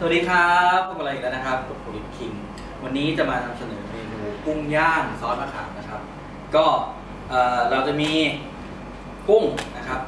สวัสดีครับพบกันอะไรอีกแล้วนะครับกับผมลิคิง วันนี้จะมานำเสนอเมนูกุ้งย่างซอสมะขามนะครับ ก็เอ่อเราจะมีกุ้งนะครับ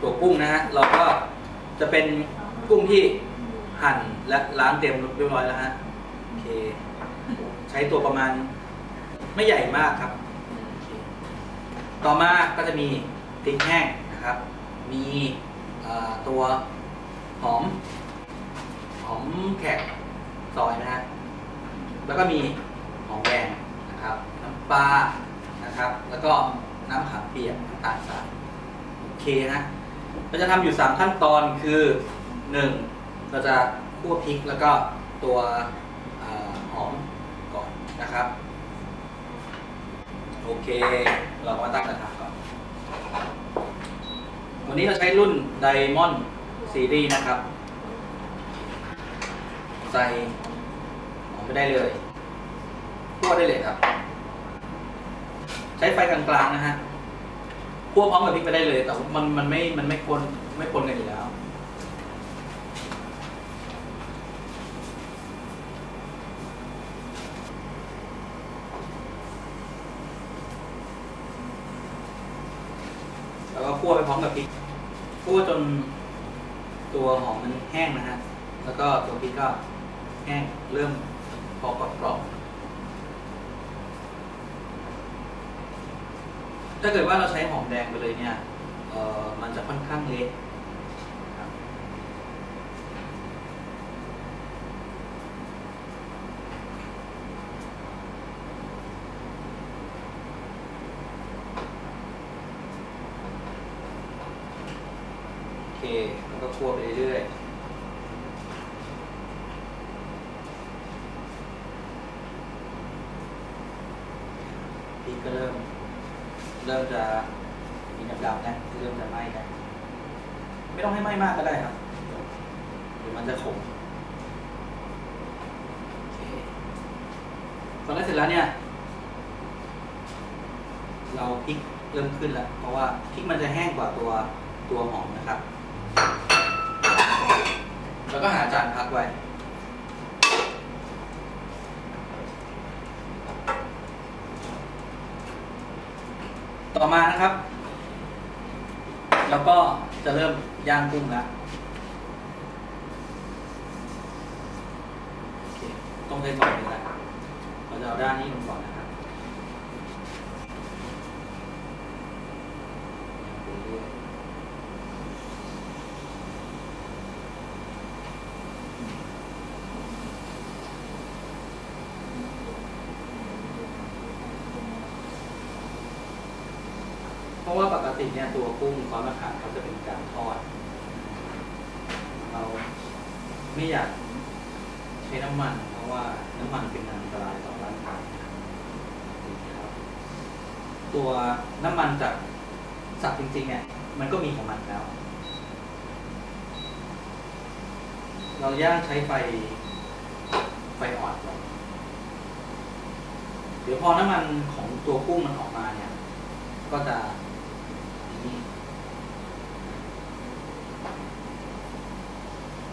ตัวกุ้งนะฮะเราก็จะเป็นกุ้งที่หั่นและล้างเตรียมเรียบร้อยแล้วฮะโอเค ใช้ตัวประมาณไม่ใหญ่มากครับ ต่อมาก็จะมีพริกแห้งนะครับ มีตัว หอม หอมแขกซอยนะฮะแล้วก็มีหอมแดงนะครับ น้ำปลานะครับ แล้วก็น้ำขามเปียกน้ำตาลทรายโอเคนะเราจะทำอยู่ 3 ขั้นตอนคือ 1. เราจะคั่วพริกแล้วก็ตัวอหอมก่อนนะครับ โอเค เรามาตั้งกระทะก่อน วันนี้เราใช้รุ่น Diamond Series น ซีรีส์นะครับ ใส่หอมไปได้เลยคั่วได้เลยครับ ใช้ไฟกลางๆนะฮะคั่วพร้อมกับพริกไปได้เลย แต่มันมันไม่มันไม่คนไม่คนกันอยู่แล้วแล้วก็คั่วไปพร้อมกับพริกคั่วจน ตัวหอมมันแห้งนะฮะ แล้วก็ตัวพริกก็แห้งเริ่มพอกรอบๆถ้าเกิดว่าเราใช้หอมแดงไปเลยเนี่ยมันจะค่อนข้างเละครับโอเค แล้วก็ คั่วไปเรื่อยๆพริกก็เริ่ม เริ่มจะมีดำๆนะเริ่มจะไหม้นะไม่ต้องให้ไหม้มากก็ได้ครับเดี๋ยวมันจะขมโอเคตอนนี้เสร็จแล้วเนี่ย เราพริกเริ่มขึ้นแล้ว เพราะว่าพริกมันจะแห้งกว่าตัวตัวหอมนะครับ แล้วก็หาจานพักไว้ ต่อมานะครับ แล้วก็จะเริ่มย่างกุ้งแล้วโอเคต้องใช้ก่อนเลยนะเราจะเอาด้านนี้ลงไปเรื่อยเพ ราะว่าปกติเนี่ยตัวกุ้งซอสมะขามเขาจะเป็นการทอด เราไม่อยากใช้น้ำมัน เพราะว่าน้ำมันเป็นอันตรายต่อร่างกายนะครับตัวน้ำมันจากสัตว์จริงๆเนี่ยมันก็มีของมันแล้ว เราย่างใช้ไฟไฟอ่อนเดี๋ยวพอน้ำมันของตัวกุ้งมันออกมาเนี่ย ก็จะ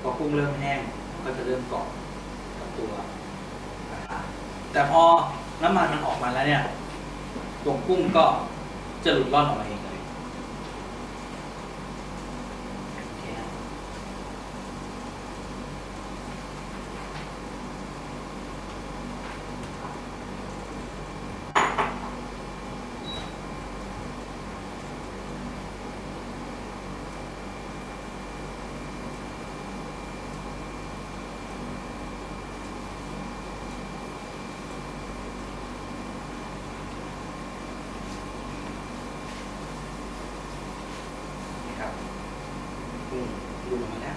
พอกุ้งเริ่มแห้งก็จะเริ่มเกาะกับตัวกระทะแต่พอน้ำมันมันออกมาแล้วเนี่ยตัวกุ้งก็จะหลุดร่อนออกมาเองเลยโอเคนะนี่ครับกุ้งดูออกมาแล้ว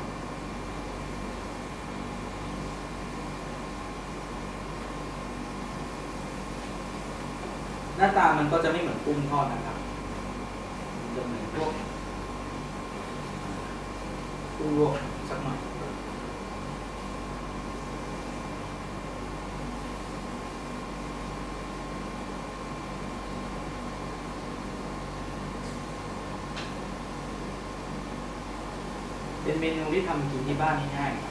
ห น้าตามันก็จะไม่เหมือนกุ้งทอดนะครับจะเหมือนพวกกุ้งลวกสักหน่อยเป็นเมนูที่ทำกินที่บ้านง่ายๆ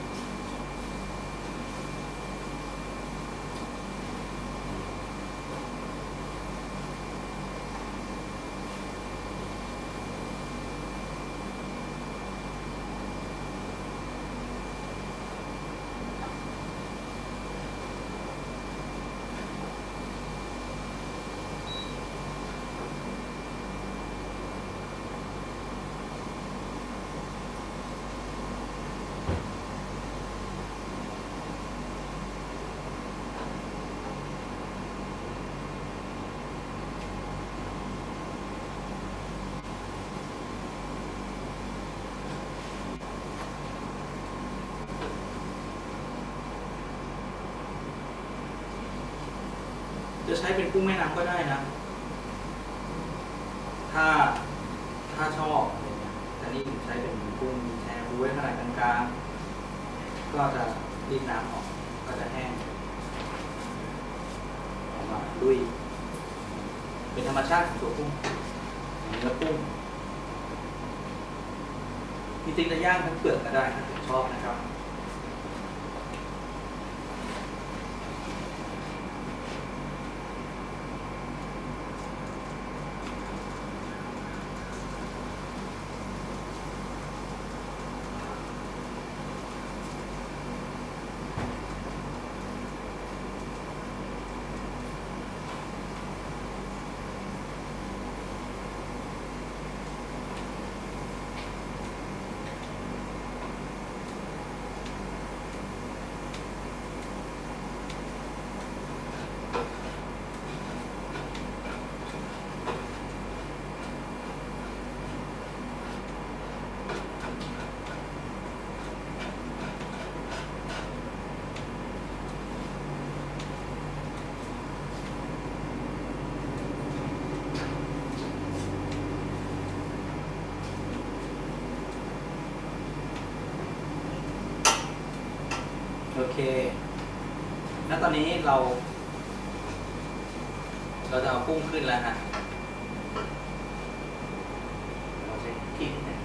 จะใช้เป็นกุ้งแม่น้ำก็ได้นะ ถ้าถ้าชอบอะไรเงี้ยแต่นี่ผมใช้เป็นกุ้งแช่ไว้ขนาดกลางๆก็จะรีดน้ำออก ก็จะแห้งออกมาลุย เป็นธรรมชาติของตัวกุ้งเนื้อกุ้งจริงๆจะย่างทั้งเปลือกก็ได้ถ้าชอบนะครับ เค แล้วตอนนี้เรา เราจะเอากุ้งขึ้นแล้วฮะ เราใช้พริกนะ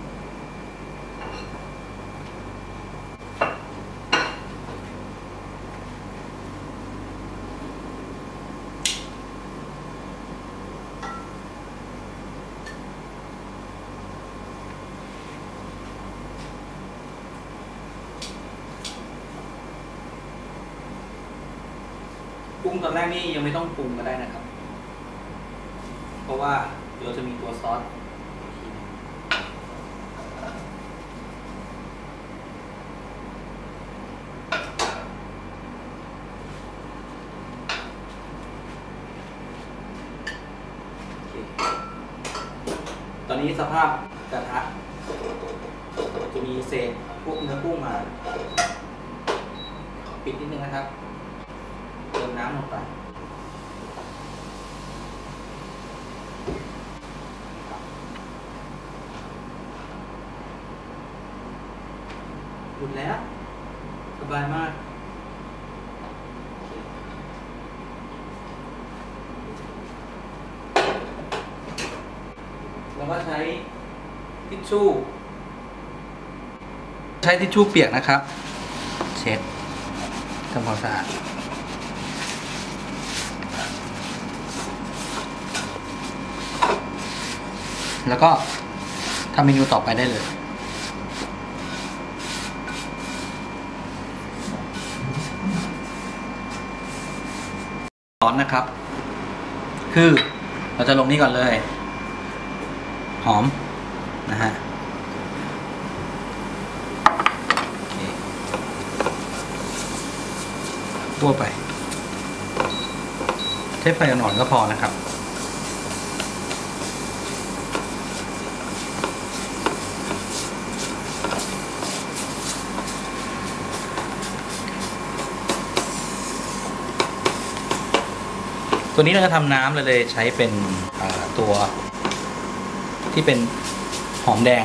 กุ้งตอนแรกนี่ยังไม่ต้องปรุงก็ได้นะครับ เพราะว่าเดี๋ยวจะมีตัวซอสตอนนี้สภาพกระทะจะมีเศษพวกเนื้อกุ้งมา ปิดนิดนึงนะครับ เติมน้ำลงไปหยุดแล้ว สบายมากแล้วก็ใช้ทิชชู่ ใช้ทิชชู่เปียกนะครับ เช็ดทำความสะอาด แล้วก็ทำเมนูต่อไปได้เลยร้อนนะครับ คือเราจะลงนี่ก่อนเลย หอม นะฮะโอเคคั่วไปใช้ไฟอ่อนๆก็พอนะครับ ตัวนี้เราจะทำน้ำเราเลยใช้เป็นตัวที่เป็นหอมแดง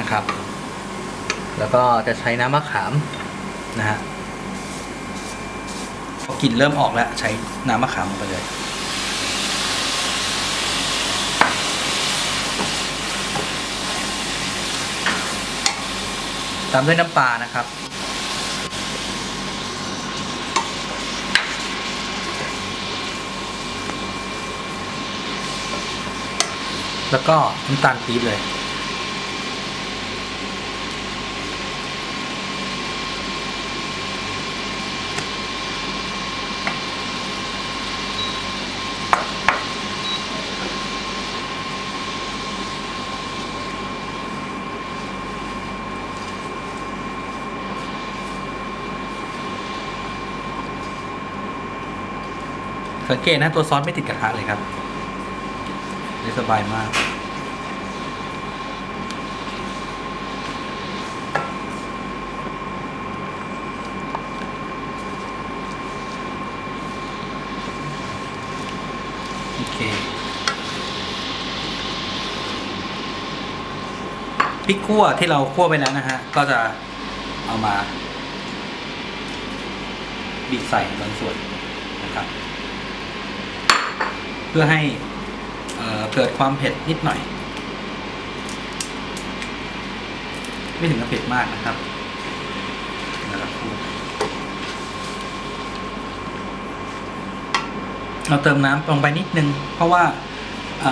นะครับ แล้วก็จะใช้น้ำมะขามนะฮะพอกลิ่นเริ่มออกแล้วใช้น้ำมะขามลงไปเลย ตามด้วยน้ำปลานะครับ แล้วก็น้ำตาลปี๊บเลย สังเกตนะตัวซอสไม่ติดกระทะเลยครับ เลยสบายมาก โอเคพริกคั่วที่เราคั่วไปแล้วนะฮะ ก็จะเอามา บีบใส่บางส่วนนะครับ เพื่อให้ เอ่อเกิดความเผ็ดนิดหน่อย ไม่ถึงกับเผ็ดมากนะครับนะครับเราเติมน้ำลงไปนิดนึง เพราะว่าอ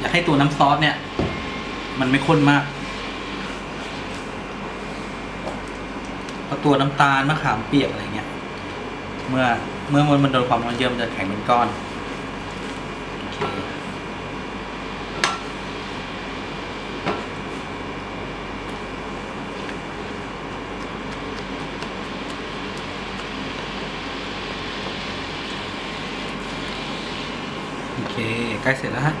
อยากให้ตัวน้ำซอสเนี่ย มันไม่ข้นมากเพราะตัวน้ำตาลมะขามเปียกอะไรเงี้ย เมื่อเมื่อมันโดนความร้อนเยอะมันจะแข็งเป็นก้อน โอเคโอเค ใกล้เสร็จแล้วฮะ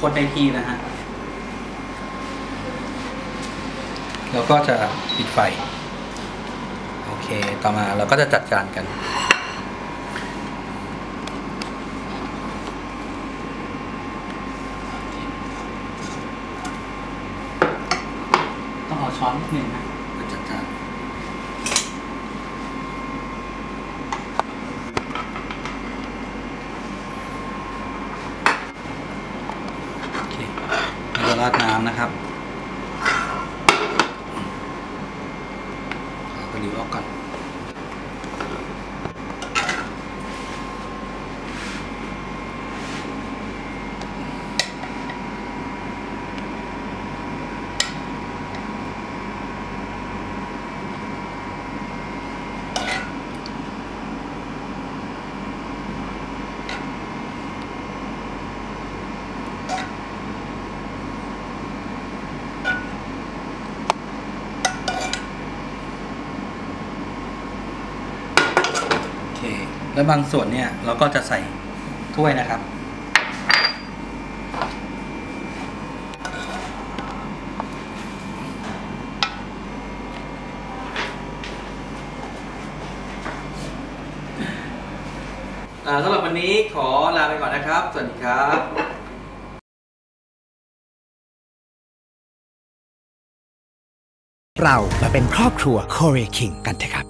คนในทีนะฮะเราก็จะปิดไฟ โอเค ต่อมาเราก็จะจัดจานกัน เอาช้อนนิดนึงนะเพื่อจัดจานโอเคเราจะราดน้ำนะครับเอากระดิ่งออกก่อน โอเค แล้วบางส่วนเนี่ยเราก็จะใส่ถ้วยนะครับ สำหรับวันนี้ขอลาไปก่อนนะครับ สวัสดีครับเรามาเป็นครอบครัว Korea King กันเถอะครับ